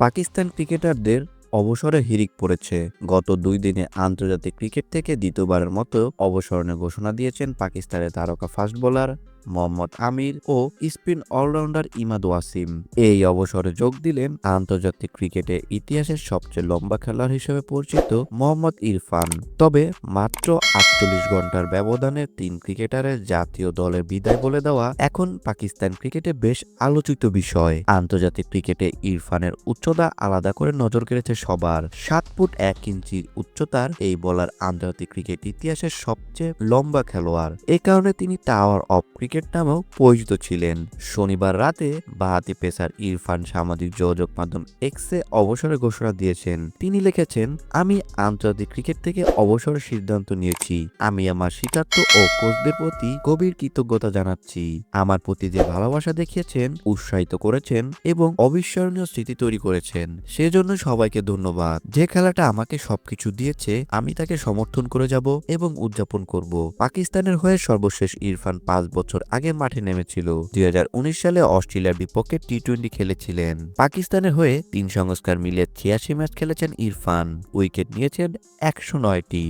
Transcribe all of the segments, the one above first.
পাকিস্তান ক্রিকেটারদের অবসরে হিরিক পড়েছে। গত দুই দিনে আন্তর্জাতিক ক্রিকেট থেকে দ্বিতীয়বারের মতো অবসরণের ঘোষণা দিয়েছেন পাকিস্তানের তারকা ফাস্ট বোলার মোহাম্মদ আমির ও spin all rounder Imad Wasim. এই অবসরে যোগ দিলেন আন্তর্জাতিক ক্রিকেটে ইতিহাসের সবচেয়ে লম্বা খেলোয়াড় হিসেবে পরিচিত মোহাম্মদ ইরফান। তবে মাত্র আটচল্লিশ ঘণ্টার ব্যবধানে তিন ক্রিকেটারের জাতীয় দলের বিদায় বলে দেওয়া এখন পাকিস্তান ক্রিকেটে বেশ আলোচিত বিষয়। আন্তর্জাতিক ক্রিকেটে ইরফানের উচ্চতা আলাদা করে নজর কেড়েছে সবার। সাত ফুট এক ইঞ্চি উচ্চতার এই বলার আন্তর্জাতিক ক্রিকেট ইতিহাসের সবচেয়ে লম্বা খেলোয়াড়। এ কারণে তিনি টাওয়ার অফ ক্রিকেট নামেও পরিচিত ছিলেন। শনিবার রাতে বাহাতি পেসার ইরফান সামাজিক যোগাযোগ মাধ্যম এক্সে অবসরের ঘোষণা দিয়েছেন। তিনি লিখেছেন, আমি আন্তর্জাতিক ক্রিকেট থেকে অবসরের সিদ্ধান্ত নিয়েছি। আমি আমার শিকার্থ ও কোচদের প্রতি গভীর কৃতজ্ঞতা জানাচ্ছি। আমার প্রতি যে ভালোবাসা দেখিয়েছেন, উৎসাহিত করেছেন এবং অবিস্মরণীয় স্মৃতি তৈরি করেছেন। সেজন্য সবাইকে ধন্যবাদ। যে খেলাটা আমাকে সবকিছু দিয়েছে, আমি তাকে সমর্থন করে যাব এবং উদযাপন করব। পাকিস্তানের হয়ে সর্বশেষ ইরফান পাঁচ বছর আগে মাঠে নেমেছিল। দুই হাজার উনিশ সালে অস্ট্রেলিয়ার বিপক্ষে টি টোয়েন্টি খেলেছিলেন। পাকিস্তানের হয়ে তিন সংস্কার মিলিয়ে ছিয়াশি ম্যাচ খেলেছেন ইরফান। উইকেট নিয়েছেন একশো নয়টি।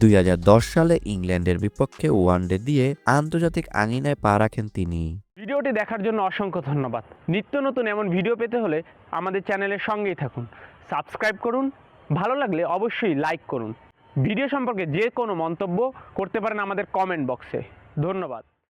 দুই সালে ইংল্যান্ডের বিপক্ষে ওয়ানডে দিয়ে আন্তর্জাতিক আঙিনায় পা রাখেন তিনি। ভিডিওটি দেখার জন্য অসংখ্য ধন্যবাদ। নিত্য নতুন এমন ভিডিও পেতে হলে আমাদের চ্যানেলের সঙ্গেই থাকুন। সাবস্ক্রাইব করুন, ভালো লাগলে অবশ্যই লাইক করুন। ভিডিও সম্পর্কে যে কোনো মন্তব্য করতে পারেন আমাদের কমেন্ট বক্সে। ধন্যবাদ।